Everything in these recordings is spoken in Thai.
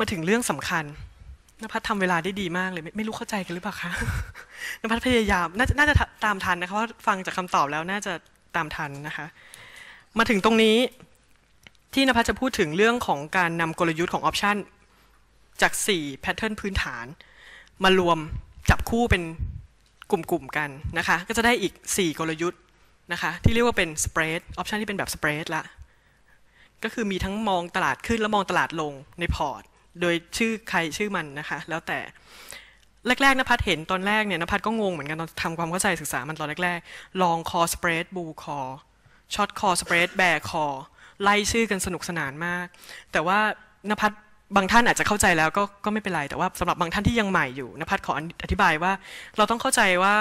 มาถึงเรื่องสำคัญนภัสทำเวลาได้ดีมากเลยไม่ไม่รู้เข้าใจกันหรือเปล่าคะนภัสพยายามนาจะน่าจะตามทันนะคะเพราะฟังจากคำตอบแล้วน่าจะตามทันนะคะ มาถึงตรงนี้ที่นภัสจะพูดถึงเรื่องของการนำกลยุทธ์ของออปชันจาก4แพทเทิร์นพื้นฐาน มารวมจับคู่เป็นกลุ่มๆกันนะคะ ก็จะได้อีก 4 กลยุทธ์นะคะ ที่เรียกว่าเป็นสเปรดออปชันที่เป็นแบบสเปรดละก็คือมีทั้งมองตลาดขึ้นและมองตลาดลงในพอร์ต โดยชื่อใครชื่อมันนะคะ แล้วแต่แรกๆนภัสเห็นตอนแรกเนี่ยนภัสก็งงเหมือนกันตอนทำความเข้าใจศึกษามันตอนแรกๆ ลองคอสเปรดบูคอช็อตคอสเปรดแบร์คอไล่ชื่อกันสนุกสนานมาก แต่ว่านภัสบางท่านอาจจะเข้าใจแล้วก็ก็ไม่เป็นไรแต่ว่าสำหรับบางท่านที่ยังใหม่อยู่นภัสขออธิบายว่า เราต้องเข้าใจว่า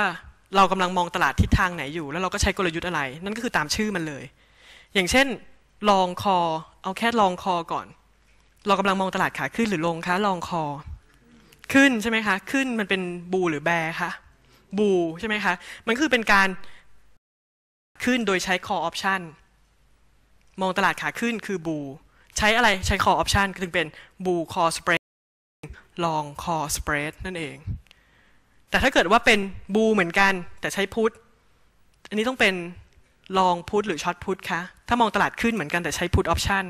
เรากำลังมองตลาดทิศทางไหนอยู่ แล้วเราก็ใช้กลยุทธ์อะไร นั่นก็คือตามชื่อมันเลย อย่างเช่น ลองคอ เอาแค่ลองคอก่อน เรากำลังมองตลาดขาขึ้นหรือลงคะลองคอ ขึ้นใช่ไหมคะ ขึ้นมันเป็นบูหรือแบร์คะบูใช่ไหมคะ มันคือเป็นการขึ้นโดยใช้ call option มองตลาดขาขึ้นคือบูใช้อะไรใช้ call option ก็ถึงเป็นบู call spread ลอง call spread นั่นเอง แต่ถ้าเกิดว่าเป็นบูเหมือนกัน แต่ใช้พุทอันนี้ต้องเป็นลองพุทหรือช็อตพุทคะถ้ามองตลาดขึ้นเหมือนกันแต่ใช้พุทออปชัน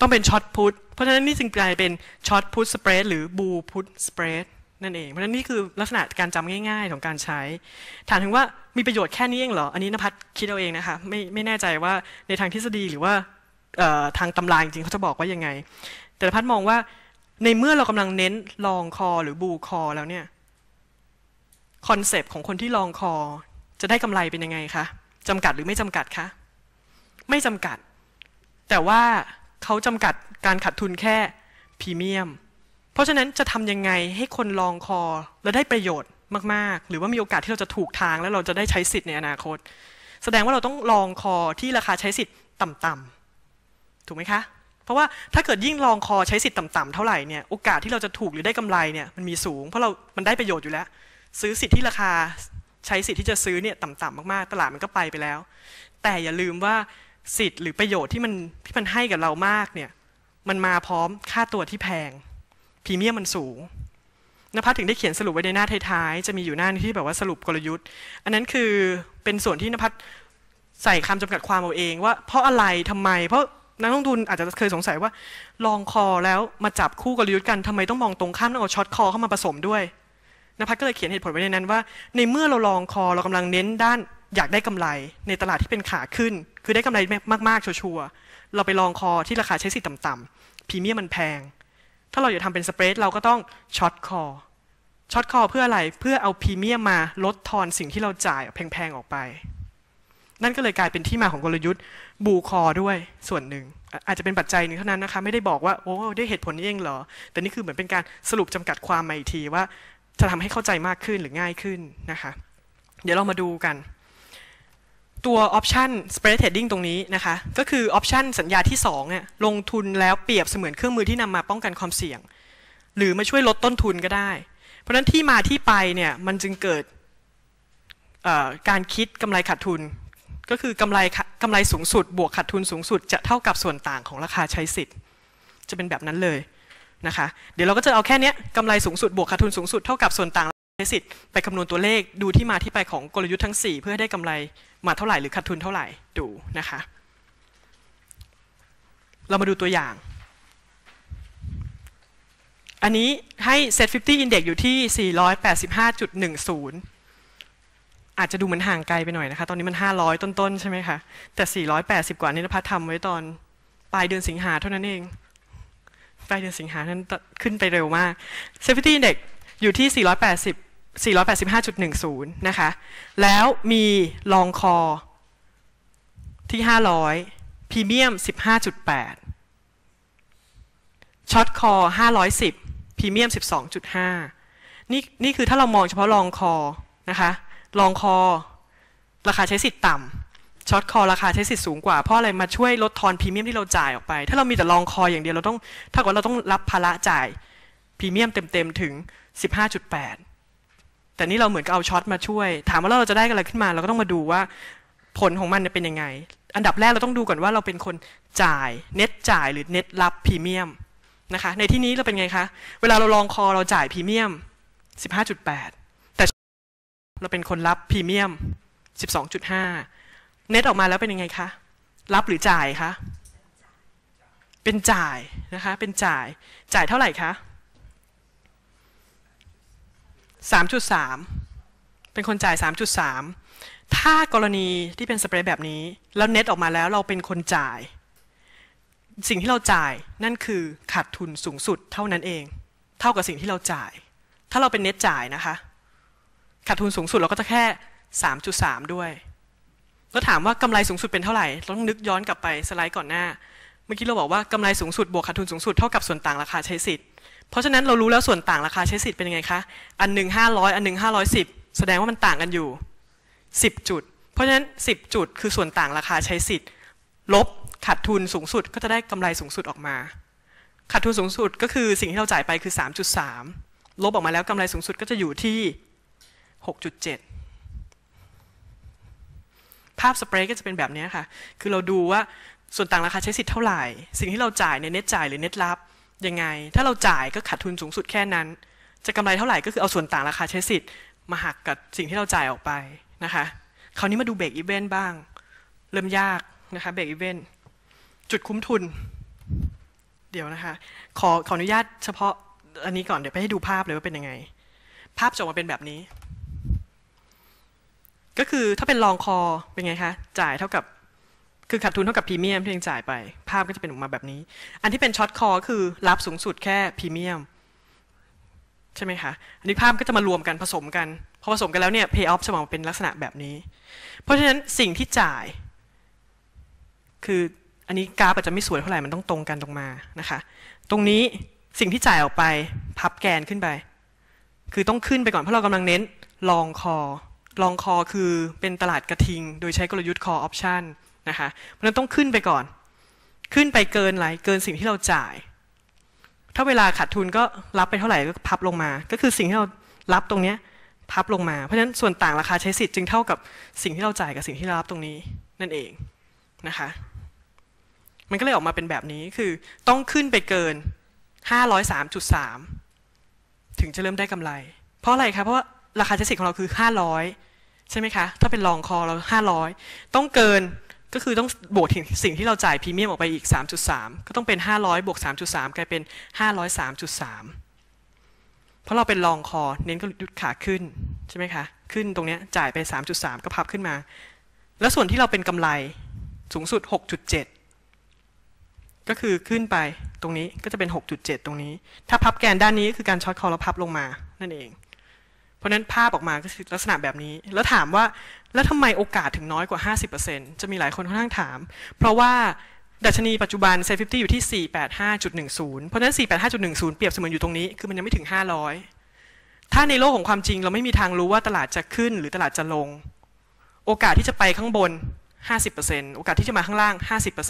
ต้องเป็นช็อตพุทเพราะฉะนั้นนี่จึงกลายเป็นช็อตพุทสเปรดหรือบูพุทสเปรดนั่นเอง เพราะฉะนั้นนี่คือลักษณะการจำง่าย ๆ ของการใช้ ถามถึงว่ามีประโยชน์แค่นี้เองเหรอ อันนี้นภัสคิดเอาเองนะคะไม่ไม่แน่ใจว่าในทางทฤษฎีหรือว่าทางตำราจริงเขาจะบอกว่ายังไง แต่นภัสมองว่าในเมื่อเรากำลังเน้นลองคอหรือบูคอแล้วเนี่ยคอนเซปต์ของคนที่ลองคอ จะได้กำไรเป็นยังไงคะจำกัดหรือไม่จำกัดคะไม่จำกัด แต่ว่า เขาจำกัดการขาดทุนแค่พรีเมียม เพราะฉะนั้นจะทำยังไงให้คนลองคอแล้วได้ประโยชน์มาก ๆ หรือว่ามีโอกาสที่เราจะถูกทางแล้วเราจะได้ใช้สิทธิ์ในอนาคต แสดงว่าเราต้องลองคอที่ราคาใช้สิทธิ์ต่ำๆถูกไหมคะ เพราะว่าถ้าเกิดยิ่งลองคอใช้สิทธิ์ต่ำๆเท่าไหร่เนี่ยโอกาสที่เราจะถูกหรือได้กำไรเนี่ยมันมีสูง เพราะเรา มันได้ประโยชน์อยู่แล้ว ซื้อสิทธิ์ที่ราคาใช้สิทธิ์ที่จะซื้อเนี่ยต่ำๆมากๆ ตลาดมันก็ไปไปแล้ว แต่อย่าลืมว่า สิทธิ์หรือประโยชน์ที่มันที่มันให้กับเรามากเนี่ยมันมาพร้อมค่าตัวที่แพงพรีเมียมมันสูงนภัสถึงได้เขียนสรุปไว้ในหน้าท้ายๆ จะมีอยู่หน้าที่แบบว่าสรุปกลยุทธ์ อันนั้นคือเป็นส่วนที่นภัสใส่คำจำกัดความเอาเองว่าเพราะอะไรทำไม เพราะนักลงทุนอาจจะเคยสงสัยว่า ลองคอแล้วมาจับคู่กลยุทธ์กันทำไมต้องมองตรงข้ามต้องเอาช็อตคอเข้ามาผสมด้วยนภัสก็เลยเขียนเหตุผลไว้ในนั้นว่า ในเมื่อเราลองคอเรากำลังเน้นด้าน อยากได้กำไรในตลาดที่เป็นขาขึ้น คือได้กำไรมากๆชัวร์เราไปลองคอที่ราคาใช้สิทธิ์ต่ำๆพรีเมียมมันแพง ถ้าเราอยากทำเป็นสเปรดเราก็ต้องช็อตคอช็อตคอเพื่ออะไรเพื่อเอาพรีเมียมมาลดทอนสิ่งที่เราจ่ายแพงๆออกไป นั่นก็เลยกลายเป็นที่มาของกลยุทธ์บูคอด้วยส่วนหนึ่ง อาจจะเป็นปัจจัยหนึ่งเท่านั้นนะคะ ไม่ได้บอกว่าโอ้ได้เหตุผลนี้เองเหรอ แต่นี่คือเหมือนเป็นการสรุปจำกัดความมาอีกทีว่าจะทำให้เข้าใจมากขึ้นหรือง่ายขึ้นนะคะ เดี๋ยวเรามาดูกัน ตัว option spread trading ตรงนี้นะคะ ก็คือ option สัญญาที่2เนี่ยลงทุนแล้วเปรียบเสมือนเครื่องมือที่นำมาป้องกันความเสี่ยง หรือมาช่วยลดต้นทุนก็ได้ เพราะนั้นที่มาที่ไปเนี่ยมันจึงเกิดการคิดกำไรขาดทุน ก็คือกำไรกำไรสูงสุด บวกขาดทุนสูงสุด จะเท่ากับส่วนต่างของราคาใช้สิทธิ์ จะเป็นแบบนั้นเลยนะคะ เดี๋ยวเราก็จะเอาแค่นี้กำไรสูงสุดบวกขาดทุนสูงสุดเท่ากับส่วนต่าง ใช้สิทธิ์ไปคำนวณตัวเลขดูที่มาที่ไปของกลยุทธ์ทั้ง 4 เพื่อให้ได้กำไรมาเท่าไหร่หรือขาดทุนเท่าไหร่ดูนะคะ เรามาดูตัวอย่าง อันนี้ให้ Set 50 Index อยู่ที่ 485.10 อาจจะดูเหมือนห่างไกลไปหน่อยนะคะ ตอนนี้มัน 500 ต้นๆ ใช่ไหมคะ แต่ 480 กว่านี้นภัททำไว้ตอนปลายเดือนสิงหาเท่านั้นเองปลายเดือนสิงหานั้นขึ้นไปเร็วมาก Safety Index อยู่ที่ 480 485.10 นะคะ แล้วมีลองคอที่ 500พรีเมียม 15.8 ช็อตคอ 510พรีเมียม 12.5 นี่นี่คือถ้าเรามองเฉพาะลองคอนะคะ ลองคอ ราคาใช้สิทธิ์ต่ำช็อตคอ ราคาใช้สิทธิ์สูงกว่า เพราะอะไรมาช่วยลดทอนพรีเมียมที่เราจ่ายออกไป ถ้าเรามีแต่ลองคออย่างเดียวเราต้อง ถ้าเกิดเราต้องรับภาระจ่าย พรีเมียมเต็มๆถึง 15.8 แต่นี่เราเหมือนกับเอาช็อตมาช่วย ถามว่าเราจะได้อะไรขึ้นมา เราก็ต้องมาดูว่าผลของมันเป็นยังไง อันดับแรกเราต้องดูก่อนว่าเราเป็นคนจ่ายเน็ตจ่ายหรือเน็ตรับพรีเมียมนะคะ ในที่นี้เราเป็นไงคะ เวลาเราลองคอเราจ่ายพรีเมียม 15.8 แต่เราเป็นคนรับพรีเมียม 12.5 เน็ตออกมาแล้วเป็นยังไงคะ รับหรือจ่ายคะ เป็นจ่ายนะคะ เป็นจ่าย จ่ายเท่าไหร่คะ 3.3 เป็นคนจ่าย 3.3 ถ้ากรณีที่เป็นสเปรย์แบบนี้ แล้วเน็ตออกมาแล้วเราเป็นคนจ่าย สิ่งที่เราจ่ายนั่นคือขาดทุนสูงสุดเท่านั้นเอง เท่ากับสิ่งที่เราจ่าย ถ้าเราเป็นเน็ตจ่ายนะคะ ขาดทุนสูงสุดเราก็จะแค่ 3.3 ด้วย แล้วถามว่ากำไรสูงสุดเป็นเท่าไหร่ ต้องนึกย้อนกลับไปสไลด์ก่อนหน้า เมื่อกี้เราบอกว่ากำไรสูงสุดบวกขาดทุนสูงสุดเท่ากับส่วนต่างราคาใช้สิทธิ์ เพราะฉะนั้นเรารู้แล้วส่วนต่างราคาใช้สิทธิ์เป็นยังไงคะ อันหนึ่งห้าร้อยอันหนึ่งห้าร้อยสิบแสดงว่ามันต่างกันอยู่สิบจุด เพราะฉะนั้นสิบจุดคือส่วนต่างราคาใช้สิทธิ์ ลบขาดทุนสูงสุดก็จะได้กำไรสูงสุดออกมาขาดทุนสูงสุดก็คือสิ่งที่เราจ่ายไปคือ 3.3 ลบออกมาแล้วกำไรสูงสุดก็จะอยู่ที่ 6.7 ภาพสเปรย์ก็จะเป็นแบบนี้ค่ะ คือเราดูว่าส่วนต่างราคาใช้สิทธิ์เท่าไหร่ สิ่งที่เราจ่ายในเน็ตจ่ายหรือเน็ตรับ ยังไง ถ้าเราจ่ายก็ขาดทุนสูงสุดแค่นั้น จะกำไรเท่าไหร่ก็คือเอาส่วนต่างราคาใช้สิทธิ์มาหักกับสิ่งที่เราจ่ายออกไปนะคะคราวนี้มาดูเบรกอีเวนต์บ้าง เริ่มยากนะคะเบรกอีเวนต์จุดคุ้มทุน เดี๋ยวนะคะ ขอขออนุญาตเฉพาะอันนี้ก่อนเดี๋ยวไปให้ดูภาพเลยว่าเป็นยังไง ภาพจะออกมาเป็นแบบนี้ ก็คือถ้าเป็นลองคอเป็นไงคะจ่ายเท่ากับ คือขาดทุนเท่ากับพรีเมียมที่ยังจ่ายไป ภาพก็จะเป็นออกมาแบบนี้ อันที่เป็นช็อตคอคือรับสูงสุดแค่พรีเมียมใช่ไหมคะ อันนี้ภาพก็จะมารวมกันผสมกัน พอผสมกันแล้วเนี่ย pay off จะออกมาเป็นลักษณะแบบนี้ เพราะฉะนั้นสิ่งที่จ่าย คืออันนี้กราฟอาจจะไม่สวยเท่าไหร่ มันต้องตรงกันตรงมานะคะ ตรงนี้สิ่งที่จ่ายออกไปพับแกนขึ้นไป คือต้องขึ้นไปก่อนเพราะเรากำลังเน้นลองคอลองคอคือเป็นตลาดกระทิง โดยใช้กลยุทธ์ call option นะคะเพราะนั้นต้องขึ้นไปก่อน ขึ้นไปเกินอะไรเกินสิ่งที่เราจ่าย ถ้าเวลาขาดทุนก็รับไปเท่าไหร่ก็พับลงมา ก็คือสิ่งที่เรารับตรงเนี้ยพับลงมา เพราะฉะนั้นส่วนต่างราคาใช้สิทธิ์จึงเท่ากับสิ่งที่เราจ่ายกับสิ่งที่เรารับตรงนี้นั่นเองนะคะ มันก็เลยออกมาเป็นแบบนี้คือต้องขึ้นไปเกิน 503.3 ถึงจะเริ่มได้กำไร เพราะอะไรคะเพราะว่าราคาใช้สิทธิ์ของเราคือ 500 ใช่ไหมคะ ถ้าเป็นลองคอเรา 500 ต้องเกิน ก็คือต้องบวกถึงสิ่งที่เราจ่ายพรีเมียมออกไปอีก 3.3 ก็ต้องเป็น 500บวก3.3 กลายเป็น 503.3 เพราะเราเป็นลองคอเน้นก็ยุดขาขึ้นใช่ไหมคะ ขึ้นตรงเนี้ยจ่ายไป 3.3 ก็พับขึ้นมา แล้วส่วนที่เราเป็นกำไรสูงสุด 6.7 ก็คือขึ้นไปตรงนี้ก็จะเป็น 6.7 ตรงนี้ ถ้าพับแกนด้านนี้ก็คือการช็อตคอแล้วพับลงมานั่นเอง เพราะนั้นภาพออกมาก็คือลักษณะแบบนี้ แล้วถามว่าแล้วทำไมโอกาสถึงน้อยกว่า 50%จะมีหลายคนค่อนข้างถาม เพราะว่าดัชนีปัจจุบันเซ็50อยู่ที่ 485.10 เพราะนั้น 485.10 เปรียบเสมือนอยู่ตรงนี้ คือมันยังไม่ถึง 500 ถ้าในโลกของความจริงเราไม่มีทางรู้ว่าตลาดจะขึ้นหรือตลาดจะลง โอกาสที่จะไปข้างบน 50%โอกาสที่จะมาข้างล่าง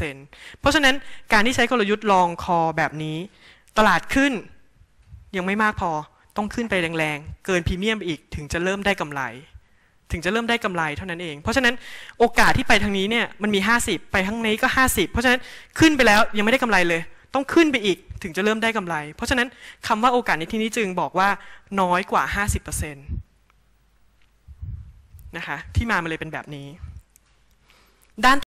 50%เพราะฉะนั้นการที่ใช้กลยุทธ์ลองคอแบบนี้ ตลาดขึ้นยังไม่มากพอ ต้องขึ้นไปแรงๆ เกินพรีเมียมไปอีกถึงจะเริ่มได้กำไร ถึงจะเริ่มได้กำไรเท่านั้นเอง เพราะฉะนั้นโอกาสที่ไปทางนี้เนี่ยมันมี 50 ไปทางนี้ก็ 50 เพราะฉะนั้นขึ้นไปแล้วยังไม่ได้กำไรเลย ต้องขึ้นไปอีกถึงจะเริ่มได้กำไร เพราะฉะนั้นคำว่าโอกาสในที่นี้จึงบอกว่าน้อยกว่า 50%นะคะที่มามันเลยเป็นแบบนี้ ด้าน